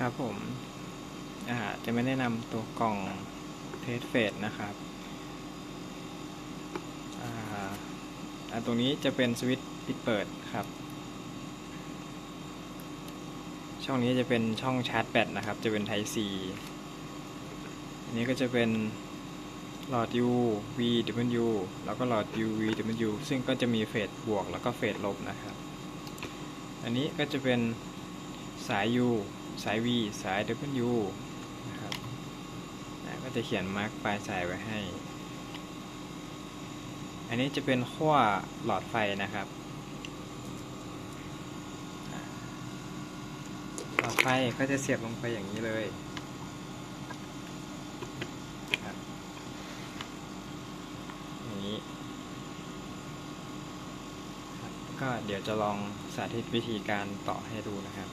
นะครับผมจะไม่แนะนำตัวกล่องเทสเฟสนะครับตรงนี้จะเป็นสวิตช์ปิดเปิดครับ ช่องนี้จะเป็นช่องชาร์จแบตนะครับ จะเป็น Type C อันนี้ก็จะเป็นหลอด U V W แล้วก็หลอด U V W ซึ่งก็จะมีเฟสบวกแล้วก็เฟสลบนะครับ อันนี้ก็จะเป็นสาย U สาย V สาย W นะครับก็จะเขียนมาร์กปลายสายไว้ให้ อันนี้จะเป็นขั้วหลอดไฟนะครับ หลอดไฟก็จะเสียบลงไปอย่างนี้เลยนี้ครับก็เดี๋ยวจะลองสาธิตวิธีการต่อให้ดูนะครับ